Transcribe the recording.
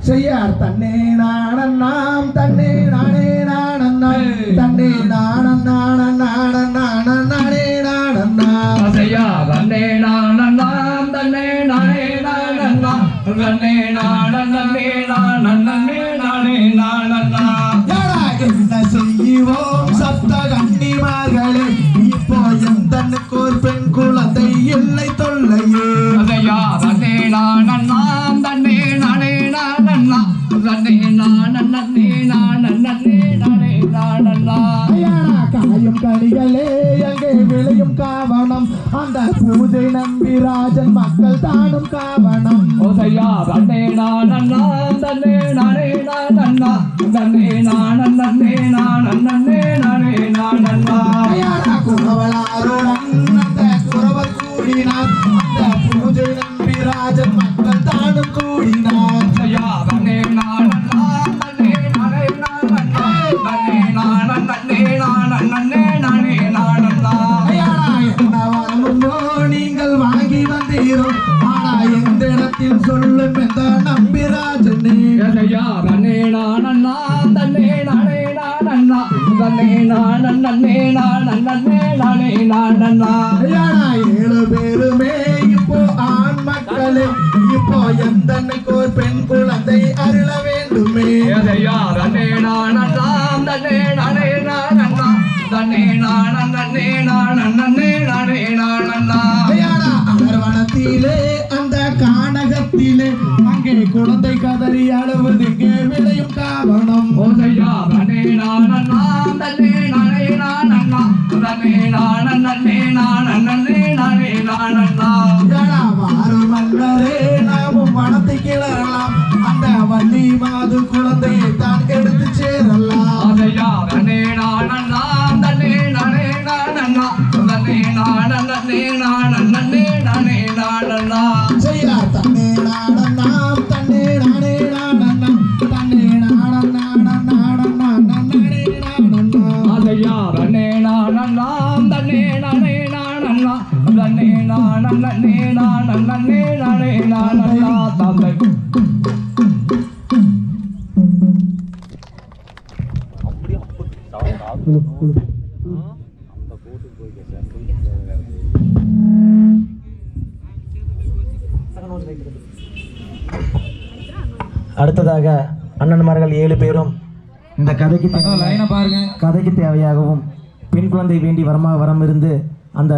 செய்யார் தன்னே நாணன் நாம் தன்னே நானே நாணன் நாம் தன்னே நாணன் நாணன் நாணன் நாணன் நானே நாணன் நாம். அசையா தன்னே நாணன் நாம் தன்னே நானே நானண்ணா தன்னே நாணன் தன்னே நானன் காயும் கனிகளே எங்கே விளையும் காவணம். அந்த பூஜை நம்பி ராஜன் மக்கள் தானும் காவணம். ஓசையா தன்னே தன்னே நானே தன்னே நானே சொல்லும் எந்த நம்பி ராஜனே நான் தன்னே நானண்ணா தன்னே நானே நானண்ணா தன்னே நான் தன்னே நான் தன்னே நானே நானண்ணா ஐயாடா ஏழு பேருமே இப்போ ஆண் மக்களே இப்போ எந்தன்னைக்கு ஒரு பெண் குழந்தை அருள வேண்டுமே ஐயா நான் நானண்ணா தன்னே நானே நானண்ணா தன்னே நான் தன்னே நான் குழந்தை கதறி அழுவது இங்கே காரணம் காவணம் நானே நானன் நானே தந்தை. அடுத்ததாக அண்ணன்மார்கள் ஏழு பேரும் இந்த கதைக்கு பாருங்க. கதைக்கு தேவையாகவும் பெண் குழந்தை வேண்டி வரமா வரம் இருந்து அந்த